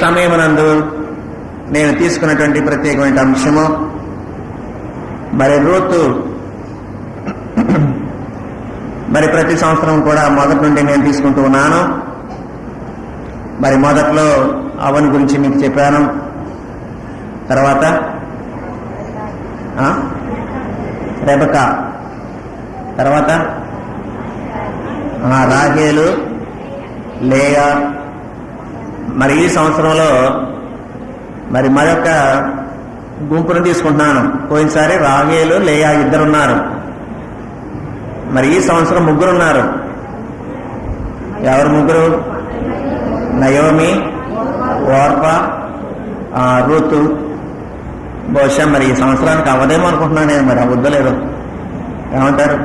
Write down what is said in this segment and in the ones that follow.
సమయమునందు నేను తీసుకున్నటువంటి ప్రత్యేకమైన అంశము మరి రూతు మరి ప్రతి సంవత్సరం కూడా మొదటి నుండి నేను తీసుకుంటూ ఉన్నాను. మరి మొదట్లో అవని గురించి మీకు చెప్పాను. తర్వాత రెబక. తర్వాత రాగేలు లేయా మరి ఈ సంవత్సరంలో మరి మరొక గుంపును తీసుకుంటున్నాను. పోయినసారి రాగేలు లేయా ఇద్దరున్నారు. మరి ఈ సంవత్సరం ముగ్గురు ఉన్నారు ఎవరు ముగ్గురు? నయోమి ఓర్ప ఆ, బహుశా మరి ఈ సంవత్సరానికి అవ్వదేమో అనుకుంటున్నాను నేను మరి అవ్వద్దు ఏమంటారు?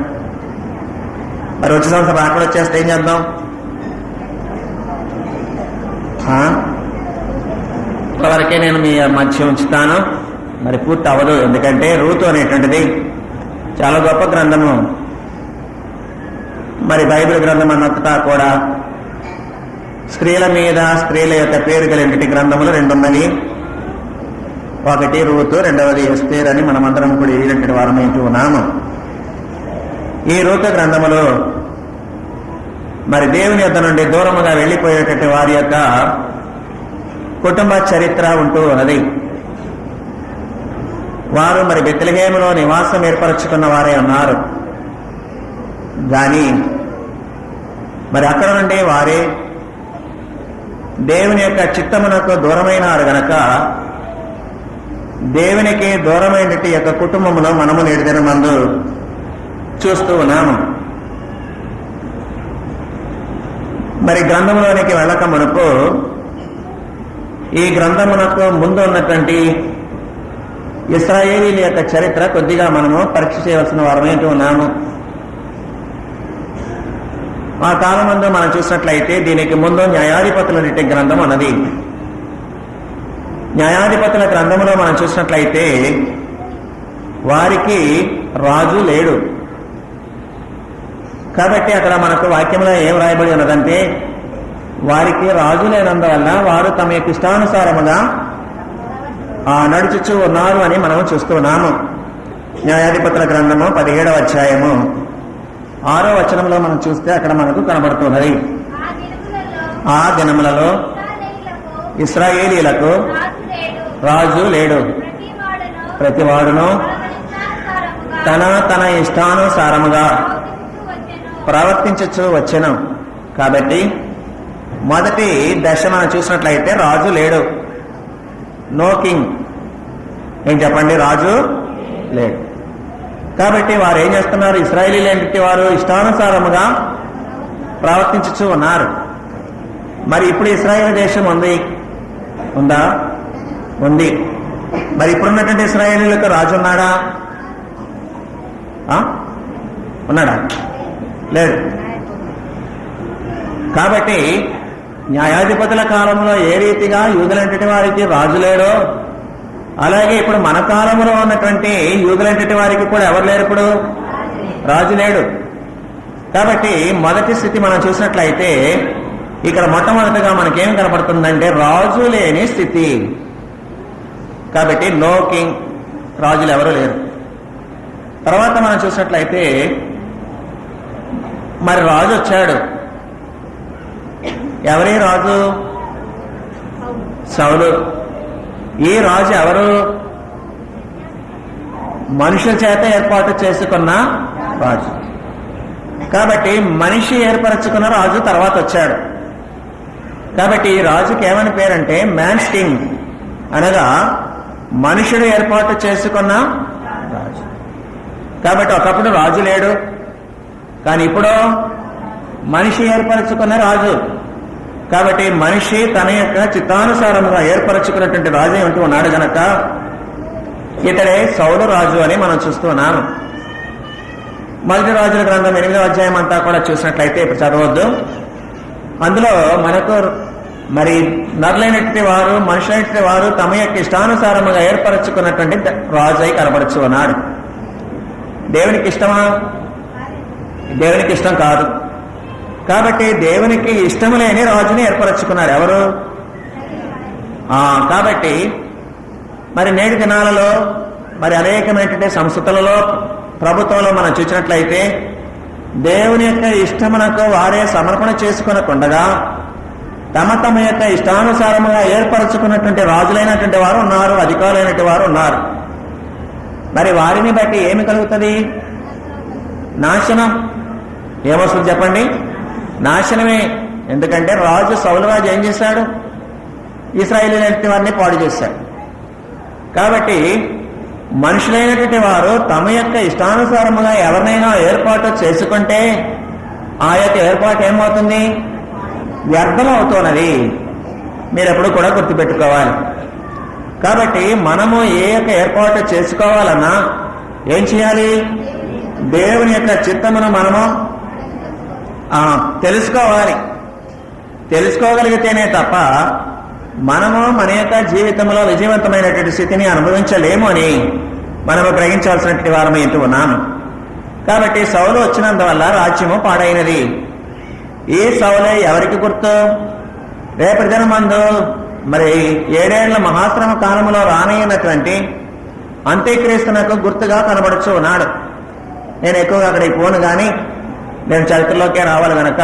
మరి వచ్చే సంవత్సరం రాకుండా వచ్చేస్తే ఏం చేద్దాం? ఇంతవరకే నేను మీ మధ్య ఉంచుతాను. మరి పూర్తి అవ్వదు ఎందుకంటే రూతు అనేటువంటిది చాలా గొప్ప గ్రంథము. మరి బైబిల్ గ్రంథం అన్నంతటా కూడా స్త్రీల మీద స్త్రీల యొక్క పేరు కలిగినటువంటి గ్రంథములు రెండు ఒకటి రూతు రెండవది ఎస్తేర్ అని మనమందరం కూడా ఏలినటువంటి వారమైతూ ఉన్నాము. ఈ రూత గ్రంథములో మరి దేవుని యొద్ద నుండి దూరముగా వెళ్ళిపోయేటట్టు వారి యొక్క కుటుంబ చరిత్ర ఉంటూ ఉన్నది. వారు మరి బెత్తలహేములో నివాసం ఏర్పరచుకున్న వారే ఉన్నారు. కానీ మరి అక్కడ నుండి వారే దేవుని యొక్క చిత్తమునకు దూరమైనారు గనక దేవునికి దూరమైనటువంటి యొక్క కుటుంబంలో మనము నేటి మందు చూస్తూ ఉన్నాము. మరి గ్రంథంలోనికి వెళ్ళక మనకు ఈ గ్రంథమునకు ముందు ఉన్నటువంటి ఇస్రాయేలీల యొక్క చరిత్ర కొద్దిగా మనము పరీక్ష చేయవలసిన వారమైంటూ ఉన్నాము. ఆ కాలమందు మనం చూసినట్లయితే దీనికి ముందు న్యాయాధిపతుల గ్రంథం అన్నది న్యాయాధిపతుల గ్రంథంలో మనం చూసినట్లయితే వారికి రాజు లేడు. కాబట్టి అక్కడ మనకు వాక్యంలో ఏం రాయబడి ఉన్నదంటే వారికి రాజు లేనందువల్ల వారు తమ యొక్క ఇష్టానుసారముగా ఆ నడుచుచూ ఉన్నారు అని మనం చూస్తున్నాము న్యాయాధిపతుల గ్రంథము పదిహేడవ అధ్యాయము. ఆరో వచనంలో మనం చూస్తే అక్కడ మనకు కనబడుతున్నది. ఆ దినములలో ఇస్రాయేలీలకు రాజు లేడు. ప్రతివాడును తన తన ఇష్టానుసారముగా ప్రవర్తించచ్చు వచ్చెను. కాబట్టి మొదటి దశ మనం చూసినట్లయితే రాజు లేడు. No king. ఏం చెప్పండి? రాజు లేడు. కాబట్టి వారు ఏం చేస్తున్నారు? ఇస్రాయలీలు ఏంటి వారు ఇష్టానుసారముగా ప్రవర్తించచ్చు ఉన్నారు. మరి ఇప్పుడు ఇస్రాయేల్ దేశం ఉంది. ఉందా? ఉంది. మరి ఇప్పుడున్నటువంటి ఇస్రాయేలీలకు రాజు ఉన్నాడా? ఉన్నాడా? లేదు. కాబట్టి న్యాయాధిపతుల కాలంలో ఏ రీతిగా యూదులంటటి వారికి రాజు లేడో అలాగే ఇప్పుడు మన కాలంలో ఉన్నటువంటి యూదులంటటి వారికి కూడా ఎవరు లేరు ఇప్పుడు? రాజు లేడు. కాబట్టి మొదటి స్థితి మనం చూసినట్లయితే ఇక్కడ మొట్టమొదటిగా మనకేం కనపడుతుందంటే రాజు లేని స్థితి. కాబట్టి నో కింగ్ రాజులు ఎవరు లేరు. తర్వాత మనం చూసినట్లయితే మరి రాజు వచ్చాడు. ఎవరి రాజు? సౌలు. ఈ రాజు ఎవరు? మనుషుల చేత ఏర్పాటు చేసుకున్న రాజు. కాబట్టి మనిషి ఏర్పరచుకున్న రాజు తర్వాత వచ్చాడు. కాబట్టి ఈ రాజుకి ఏమని పేరంటే మ్యాన్స్ కింగ్ అనగా మనుషుడు ఏర్పాటు చేసుకున్న రాజు. కాబట్టి ఒకప్పుడు రాజు లేడు. కానీ ఇప్పుడు మనిషి ఏర్పరచుకున్న రాజు. కాబట్టి మనిషి తన యొక్క చిత్తానుసారంగా ఏర్పరచుకున్నటువంటి రాజు ఏమిటి? ఉన్నాడు గనక ఇతడే సౌలు రాజు అని మనం చూస్తున్నాము మొదటి రాజుల గ్రంథం ఎనిమిదో అధ్యాయం అంతా కూడా చూసినట్లయితే ఇప్పుడు చదవద్దు. అందులో మనకు మరి నరులైనటువంటి వారు మనుషులైనటువంటి వారు తమ యొక్క ఇష్టానుసారముగా ఏర్పరచుకున్నటువంటి రాజు అయి కనబడుచు అన్నాడు దేవునికి ఇష్టమా? దేవునికి ఇష్టం కాదు. కాబట్టి దేవునికి ఇష్టము లేని రాజుని ఏర్పరచుకున్నారు. ఎవరు? ఆ, కాబట్టి మరి నేటి దినాలలో మరి అనేకమైనటువంటి సంస్థలలో ప్రభుత్వంలో మనం చూసినట్లయితే దేవుని యొక్క ఇష్టమునకు వారే సమర్పణ చేసుకునకుండగా తమ తమ యొక్క ఇష్టానుసారముగా ఏర్పరచుకున్నటువంటి రాజులైనటువంటి వారు ఉన్నారు అధికారులైనటువంటి వారు ఉన్నారు. మరి వారిని బట్టి ఏమి కలుగుతుంది? నాశనం. ఏమొస్తుంది చెప్పండి? నాశనమే. ఎందుకంటే రాజు సౌలరాజు ఏం చేశాడు? ఇస్రాయేలీలైన వారిని పాడు చేశాడు. కాబట్టి మనుషులైనటువంటి వారు తమ యొక్క ఇష్టానుసారముగా ఎవరినైనా ఏర్పాటు చేసుకుంటే ఆ యొక్క ఏర్పాటు ఏమవుతుంది? వ్యర్థం అవుతున్నది మీరు ఎప్పుడు కూడా గుర్తుపెట్టుకోవాలి. కాబట్టి మనము ఏ యొక్క ఏర్పాటు చేసుకోవాలన్నా ఏం చేయాలి? దేవుని యొక్క చిత్తమును మనము తెలుసుకోవాలి. తెలుసుకోగలిగితేనే తప్ప మనము మన యొక్క జీవితంలో విజయవంతమైనటువంటి స్థితిని అనుభవించలేము అని మనము గ్రహించాల్సినటువంటి వారము ఇంటూ ఉన్నాము కాబట్టి సౌలు వచ్చినందువల్ల రాజ్యము పాడైనది. ఈ సౌలే ఎవరికి గుర్తు? రేపటి దినమందు మరి ఏడేళ్ళ మహాశ్రమ కాలంలో రానయ్యినటువంటి అంత్యక్రీస్తునకు గుర్తుగా కనబడుచు ఉన్నాడు. నేను ఎక్కువగా అక్కడికి పోను కానీ నేను చరిత్రలోకే రావాలి గనక.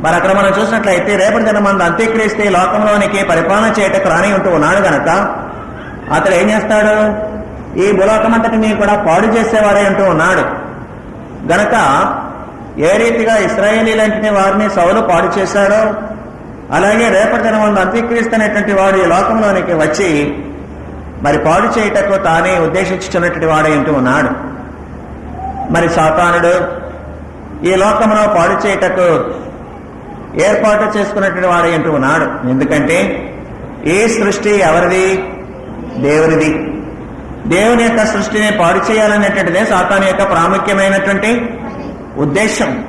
మరి అక్కడ మనం చూసినట్లయితే రేపటి దిన అంత్యక్రీస్తు ఈ లోకంలోనికి పరిపాలన చేయటకు రాని ఉంటూ ఉన్నాడు గనక. అతడు ఏం చేస్తాడు? ఈ భూలోకమంతటిని కూడా పాడు చేసేవాడే అంటూ ఉన్నాడు. గనక ఏ రీతిగా ఇస్రాయేలీలంటిని వారిని సౌలు పాడు చేశాడో అలాగే రేపటి దిన అంత్యక్రీస్తు అనేటువంటి వాడు ఈ లోకంలోనికి వచ్చి మరి పాడు చేయుటకు తానే ఉద్దేశించుతున్నటువంటి వాడే అంటూ ఉన్నాడు. మరి సాతానుడు ఈ లోకంలో పాడు చేయుటకు ఏర్పాటు చేసుకున్నటువంటి వాడు అంటూ ఉన్నాడు. ఎందుకంటే ఈ సృష్టి ఎవరిది? దేవునిది. దేవుని యొక్క సృష్టిని పాడు చేయాలనేటువంటిదే సాతాను యొక్క ప్రాముఖ్యమైనటువంటి ఉద్దేశం.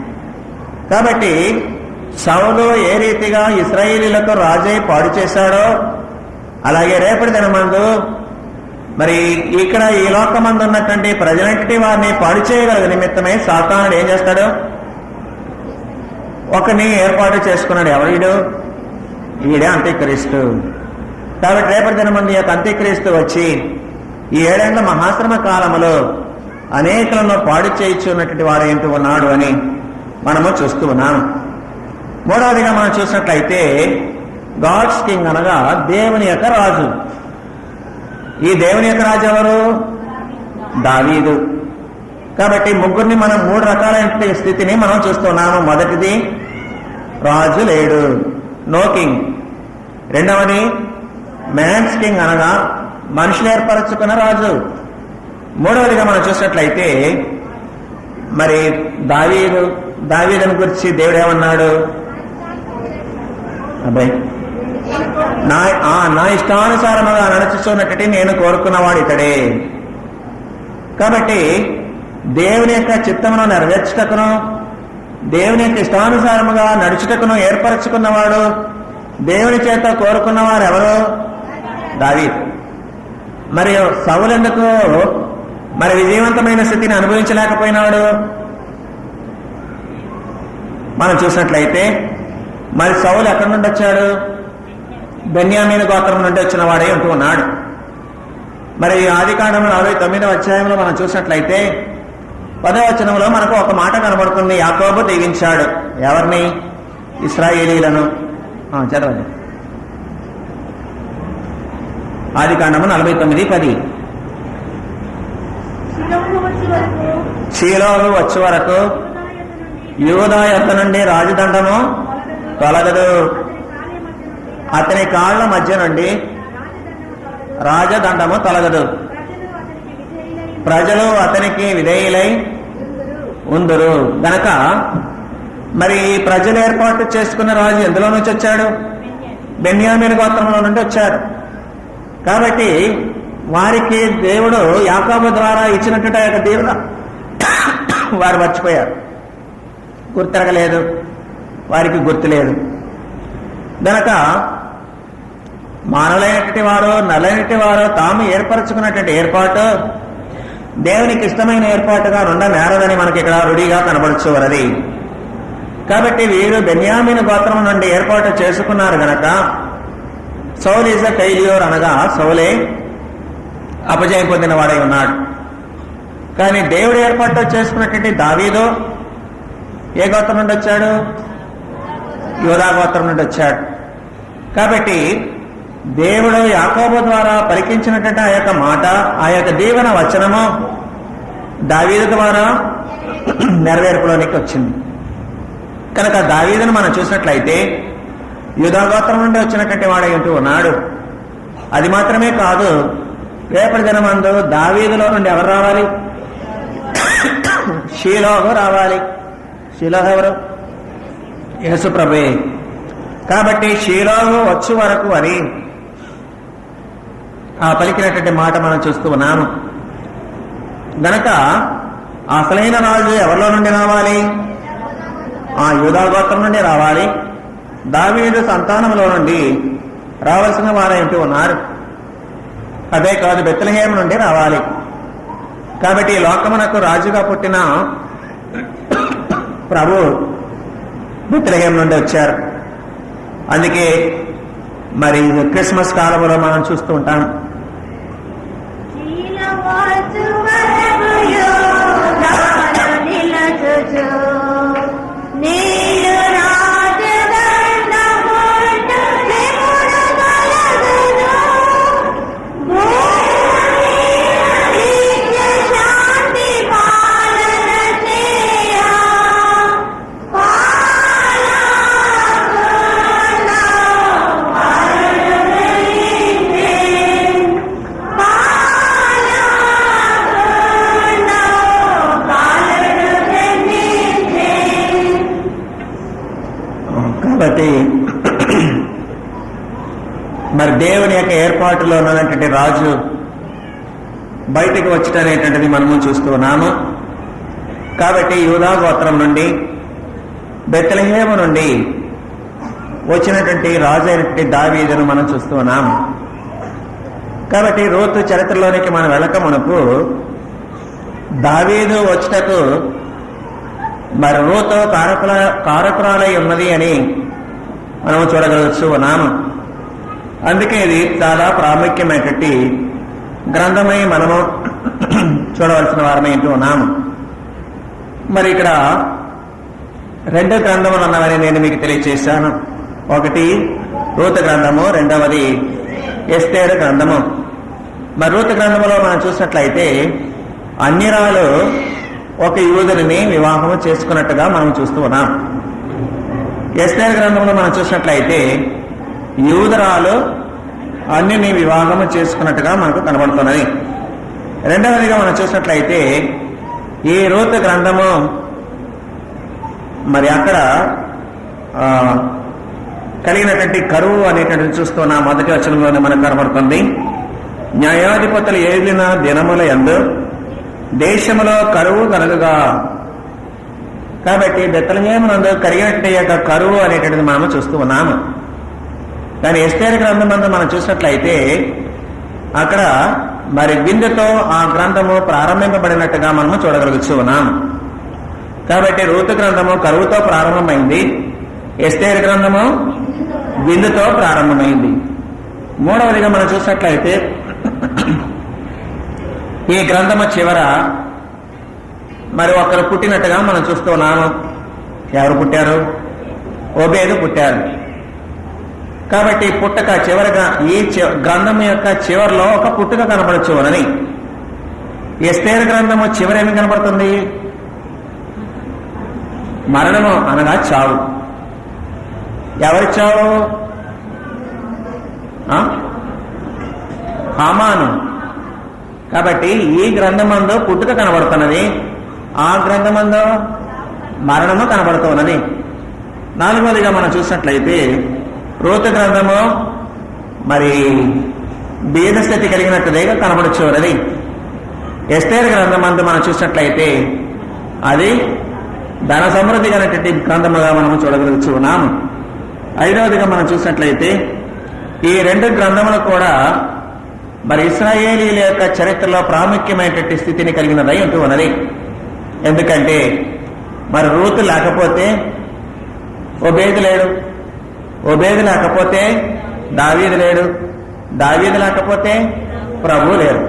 కాబట్టి సౌలు ఏ రీతిగా ఇస్రాయేలీలతో రాజై పాడు చేశాడో అలాగే రేపటి దినమందు మరి ఇక్కడ ఈ లోకమందు ఉన్నటువంటి ప్రజలంటి వారిని పాడు చేయగల నిమిత్తమై సాతానుడు ఏం చేస్తాడు? ఒకని ఏర్పాటు చేసుకున్నాడు ఎవరిడు ఈడే అంత్యక్రీస్తు. కాబట్టి రేపటి దినమందు యొక్క అంత్యక్రీస్తు వచ్చి ఈ ఏడేళ్ళ మహాశ్రమ కాలములో అనేకులను పాడు చేయించున్నటువంటి వాడు ఏంటూ ఉన్నాడు అని మనము చూస్తూ ఉన్నాము. మూడవదిగా మనం చూసినట్లయితే గాడ్స్ కింగ్ అనగా దేవుని యొక్క రాజు. ఈ దేవుని యొక్క రాజు ఎవరు? దావీదు. కాబట్టి ముగ్గురిని మనం మూడు రకాలైన స్థితిని మనం చూస్తున్నాము. మొదటిది రాజు లేడు. నో కింగ్ రెండవది మ్యాన్స్ కింగ్ అనగా మనుషులు ఏర్పరచుకున్న రాజు. మూడవదిగా మనం చూసినట్లయితే మరి దావీదు దావీదని గురించి దేవుడు ఏమన్నాడు? అబ్బాయి నా ఆ, నా ఇష్టానుసారముగా నడుచుతున్నట్టు నేను కోరుకున్నవాడు ఇతడే. కాబట్టి దేవుని యొక్క చిత్తమును నెరవేర్చుటకును దేవుని యొక్క ఇష్టానుసారముగా నడుచుటకును ఏర్పరచుకున్నవాడు దేవుని చేత కోరుకున్నవారు ఎవరు దావీద్. మరియు సవులెందుకు మరి విజయవంతమైన స్థితిని అనుభవించలేకపోయినాడు? మనం చూసినట్లయితే మరి సవులు ఎక్కడి నుండి వచ్చాడు బెన్యామీన గోత్రం నుండి వచ్చిన వాడే ఉంటూ ఉన్నాడు. మరి ఆది కాండంలో నలభై తొమ్మిదవ అధ్యాయంలో మనం చూసినట్లయితే పదవ వచనంలో మనకు ఒక మాట కనబడుతుంది. యాకోబు దీవించాడు. ఎవరిని? ఇస్రాయేలీలను చదవండి. ఆది కాండము నలభై తొమ్మిది పది. శిలోను వచ్చి వరకు. యొక్క నుండి రాజదండము తొలగదు. అతని కాళ్ళ మధ్య నుండి రాజదండము తొలగదు. ప్రజలు అతనికి విధేయులై ఉందరు. గనక మరి ప్రజలు ఏర్పాటు చేసుకున్న రాజు ఎందులో నుంచి వచ్చాడు? బెన్యామీన్ గోత్రంలో నుండి వచ్చాడు. కాబట్టి వారికి దేవుడు యాకాబు ద్వారా ఇచ్చినట్టు యొక్క దీవెన వారు మర్చిపోయారు. గుర్తిరగలేదు. వారికి గుర్తు లేదు. గనక మానవులైనటువంటి వారు నల్లైనటువంటి వారు తాము ఏర్పరచుకున్నటువంటి ఏర్పాటు దేవునికి ఇష్టమైన ఏర్పాటుగా నుండ నేరదని మనకి ఇక్కడ రుడిగా కనబడుచు కాబట్టి వీరు బెన్యామిన్ గోత్రం నుండి ఏర్పాటు చేసుకున్నారు గనక సౌల్ ఈజ్ అ ఫెయిల్యూర్ అనగా సౌలే అపజయం పొందిన వాడై ఉన్నాడు. కానీ దేవుడు ఏర్పాటు చేసుకున్నటువంటి దావీదో ఏ గోత్రం నుండి వచ్చాడు? యోధా గోత్రం నుండి వచ్చాడు. కాబట్టి దేవుడు యాకోబు ద్వారా పలికించినటువంటి ఆ యొక్క మాట ఆ యొక్క దీవెన వచనము దావీదు ద్వారా నెరవేర్పులోనికి వచ్చింది. కనుక దావీదును మనం చూసినట్లయితే యుధాగోత్రం నుండి వచ్చినటువంటి వాడు ఉంటూ ఉన్నాడు. అది మాత్రమే కాదు రేపటి దినమందు దావీదులో నుండి ఎవరు రావాలి? షీలోహు రావాలి. షీలోహ ఎవరు? యేసుప్రభే. కాబట్టి షీలోహు వచ్చు వరకు అని ఆ పలికినటువంటి మాట మనం చూస్తూ ఉన్నాము. గనక అసలైన రాజు ఎవరిలో నుండి రావాలి? ఆ యూదాగోత్రం నుండి రావాలి. దావీదు సంతానంలో నుండి రావాల్సిన వారేంటూ ఉన్నారు. అదే కాదు బెత్తలహేమ నుండి రావాలి. కాబట్టి లోకమునకు రాజుగా పుట్టిన ప్రభు బెత్తలహేమ నుండి వచ్చారు. అందుకే మరి క్రిస్మస్ కాలంలో మనం చూస్తూ ఉంటాం. ఏర్పాటులో ఉన్నటువంటి రాజు బయటికి వచ్చటనేటువంటిది మనము చూస్తూ ఉన్నాము. కాబట్టి యూదా గోత్రం నుండి బెత్తలహేము నుండి వచ్చినటువంటి రాజు అయినటువంటి దావీదును మనం చూస్తూ ఉన్నాము. కాబట్టి రోతు చరిత్రలోనికి మనం వెళ్ళక మనకు దావీదు వచ్చటకు మరి రోతో కారకుల కారకురాలై ఉన్నది అని మనము చూడగలవచ్చు నామం అందుకే ఇది చాలా ప్రాముఖ్యమైనటువంటి గ్రంథమై మనము చూడవలసిన వారమే ఉన్నాము. మరి ఇక్కడ రెండు గ్రంథములు ఉన్నవని నేను మీకు తెలియచేశాను. ఒకటి రూత గ్రంథము రెండవది ఎస్తేరు గ్రంథము. మరి రూత గ్రంథములో మనం చూసినట్లయితే అన్యరాలు ఒక యూదుని వివాహము చేసుకున్నట్టుగా మనం చూస్తూ ఉన్నాం. ఎస్తేరు గ్రంథంలో మనం చూసినట్లయితే యూదరాలు అన్యుని వివాహము చేసుకున్నట్టుగా మనకు కనబడుతున్నది. రెండవదిగా మనం చూసినట్లయితే ఈ రూత్ గ్రంథము మరి అక్కడ కలిగినటువంటి కరువు అనేటువంటిది చూస్తున్న మొదటి వచనంలోనే మనకు కనబడుతుంది. న్యాయాధిపతులు ఏలిన దినముల ఎందు దేశములో కరువు కలుగుగా. కాబట్టి బెత్తలమేమునందు కలిగినట్టు యొక్క కరువు అనేటువంటిది మనము చూస్తూ ఉన్నాము. కానీ ఎస్టేర్ గ్రంథం మనం చూసినట్లయితే అక్కడ మరి బిందెతో ఆ గ్రంథము ప్రారంభింపబడినట్టుగా మనము చూడగలుగుతూ ఉన్నాం కాబట్టి రూతు గ్రంథము కరువుతో ప్రారంభమైంది ఎస్టేర్ గ్రంథము బిందుతో ప్రారంభమైంది. మూడవదిగా మనం చూసినట్లయితే ఈ గ్రంథము చివర మరి ఒకరు పుట్టినట్టుగా మనం చూస్తున్నాము ఎవరు పుట్టారు? ఓబేదు పుట్టారు. కాబట్టి పుట్టక చివరగా ఈ గ్రంథం యొక్క చివరిలో ఒక పుట్టుక కనపడచ్చునని ఎస్తేర్ గ్రంథము చివరి ఏమి కనపడుతుంది మరణము అనగా చావు. ఎవరి చావు? ఆ? హామాను. కాబట్టి ఈ గ్రంథమందు పుట్టుక కనబడుతున్నది. ఆ గ్రంథమందు మరణము కనబడుతున్నది. నాలుగవదిగా మనం చూసినట్లయితే రోత గ్రంథము మరి భేదస్థితి కలిగినట్టుదేగా కనబడుచున్నది. ఎస్తేర్ గ్రంథమందు మనం చూసినట్లయితే అది ధన సమృద్ధి కలిగినటువంటి గ్రంథముగా మనం చూడగలుగుతూ ఉన్నాము ఐదవదిగా మనం చూసినట్లయితే ఈ రెండు గ్రంథములు కూడా మరి ఇస్రాయేలీల యొక్క చరిత్రలో ప్రాముఖ్యమైనటువంటి స్థితిని కలిగినదై ఉంటూ ఉన్నది. ఎందుకంటే మరి రూతు లేకపోతే ఓ బేది లేడు. ఒబేది లేకపోతే దావీది లేడు. దావీది లేకపోతే ప్రభు లేరు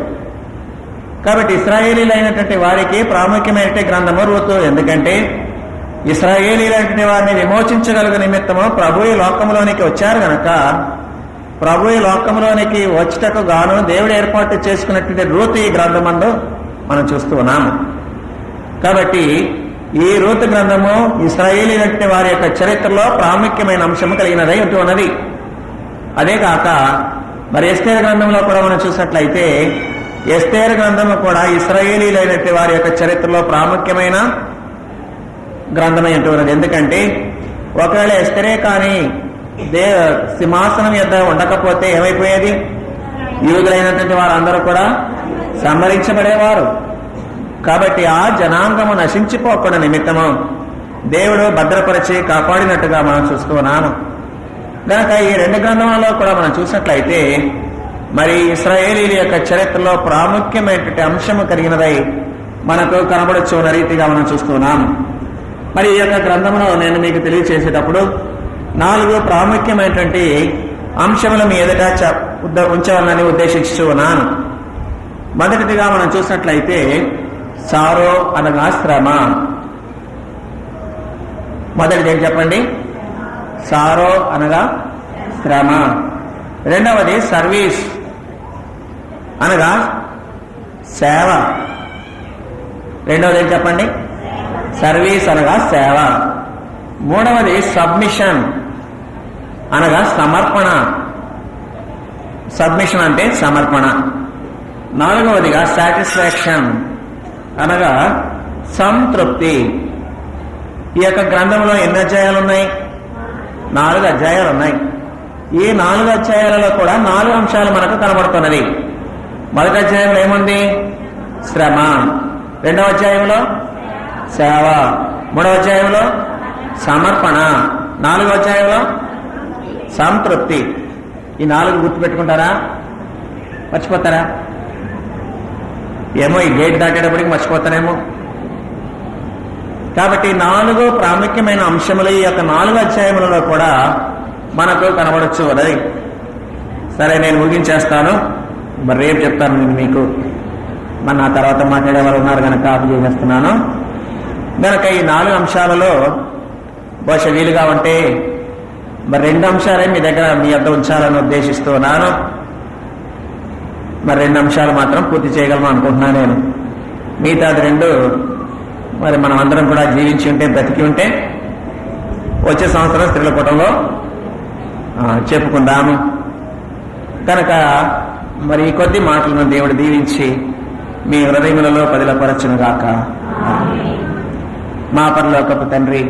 కాబట్టి ఇస్రాయేలీలైనటువంటి వారికి ప్రాముఖ్యమైన గ్రంథము రూతు. ఎందుకంటే ఇస్రాయేలీలైనటువంటి వారిని విమోచించగలిగిన నిమిత్తము ప్రభు ఈ లోకంలోనికి వచ్చారు గనక ప్రభు ఈ లోకంలోనికి వచ్చటకు గాను దేవుడు ఏర్పాటు చేసుకున్నటువంటి రూతు ఈ గ్రంథమందు మనం చూస్తూ ఉన్నాము. కాబట్టి ఈ రూతు గ్రంథము ఇస్రాయేలీలంటే వారి యొక్క చరిత్రలో ప్రాముఖ్యమైన అంశము కలిగినదై ఉంటూ ఉన్నది అదే కాక మరి ఎస్తేర గ్రంథంలో కూడా మనం చూసినట్లయితే ఎస్తేర గ్రంథము కూడా ఇస్రాయేలీలైనటువంటి వారి యొక్క చరిత్రలో ప్రాముఖ్యమైన గ్రంథమై ఉన్నది ఎందుకంటే ఒకవేళ ఎస్తరే కానీ దే సింహాసనం యొద్ద ఉండకపోతే ఏమైపోయేది? యూదులైనటువంటి వారందరూ కూడా సంహరించబడేవారు. కాబట్టి ఆ జనాంగము నశించిపోకుండా నిమిత్తము దేవుడు భద్రపరిచి కాపాడినట్టుగా మనం చూస్తున్నాము గనక ఈ రెండు గ్రంథాలలో కూడా మనం చూసినట్లయితే మరి ఇస్రాయేలీల యొక్క చరిత్రలో ప్రాముఖ్యమైనటువంటి అంశము కలిగినదై మనకు కనబడచ్చు ఉన్న రీతిగా మనం చూస్తున్నాం మరి ఈ యొక్క గ్రంథంలో నేను మీకు తెలియచేసేటప్పుడు నాలుగు ప్రాముఖ్యమైనటువంటి అంశములు మీ ఎదుట చ- ఉద్ద- ఉంచాలని ఉద్దేశించు ఉన్నాను. మొదటిదిగా మనం చూసినట్లయితే సారో అనగా శ్రమ. మొదటిది ఏం చెప్పండి? సారో అనగా శ్రమ. రెండవది సర్వీస్ అనగా సేవ. రెండవది ఏం చెప్పండి? సర్వీస్ అనగా సేవ. మూడవది సబ్మిషన్ అనగా సమర్పణ. సబ్మిషన్ అంటే సమర్పణ. నాలుగవదిగా సాటిస్ఫాక్షన్. అనగా సంతృప్తి. ఈ యొక్క గ్రంథంలో ఎన్ని అధ్యాయాలు ఉన్నాయి నాలుగు అధ్యాయాలు ఉన్నాయి ఈ నాలుగు అధ్యాయాలలో కూడా నాలుగు అంశాలు మనకు కనబడుతున్నది మొదటి అధ్యాయంలో ఏముంది? శ్రమ. రెండవ అధ్యాయంలో? సేవ. మూడవ అధ్యాయంలో? సమర్పణ. నాలుగవ అధ్యాయంలో? సంతృప్తి. ఈ నాలుగు గుర్తుపెట్టుకుంటారా? మర్చిపోతారా? ఏమో ఈ గేట్ దాటేటప్పటికి మర్చిపోతానేమో. కాబట్టి నాలుగో ప్రాముఖ్యమైన అంశములు ఈ యొక్క నాలుగు అధ్యాయములలో కూడా మనకు కనబడచ్చు అది సరే నేను ముగించేస్తాను. మరి రేపు చెప్తాను నేను మీకు. మరి నా తర్వాత మాట్లాడేవారు ఉన్నారు కనుక ఆపు చేసేస్తున్నాను. కనుక ఈ నాలుగు అంశాలలో బహుశా వీలుగా ఉంటే మరి రెండు అంశాలే మీ దగ్గర మీ వద్ద ఉంచాలని ఉద్దేశిస్తున్నాను మరి రెండు అంశాలు మాత్రం పూర్తి చేయగలను అనుకుంటున్నాను నేను. మిగతాది రెండు మరి మనం అందరం కూడా జీవించి ఉంటే బ్రతికి ఉంటే వచ్చే సంవత్సరం స్త్రీల కూటంలో చెప్పుకుందాము. కనుక మరి ఈ కొద్ది మాటలను దేవుడు దీవించి మీ హృదయములలో పదిలపరచును గాక మా పరలోకపు తండ్రి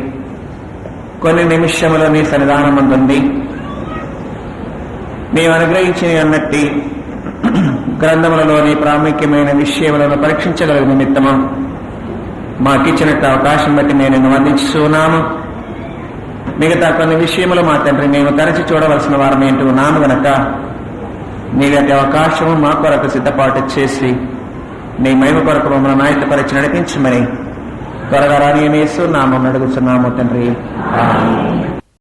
కొన్ని నిమిషములు మీ సన్నిధానం ఉంటుంది మేము అనుగ్రహించిన అన్నట్టి గ్రంథములలోని ప్రాముఖ్యమైన విషయములను పరీక్షించగల నిమిత్తము. మాకిచ్చినట్టు అవకాశం బట్టి నేను నిన్ను వందించున్నాను మిగతా కొన్ని విషయములు మా తండ్రి మేము తరచి చూడవలసిన వారం ఏంటో ఉన్నాము గనక నీవటి అవకాశము మా కొరకు సిద్ధపాటు చేసి నీ మహిమ కొరకు మమ్మల్ని నాయకపరిచి నడిపించమని త్వరగా రాని యేసు నామం అడుగుతున్నాము తండ్రి.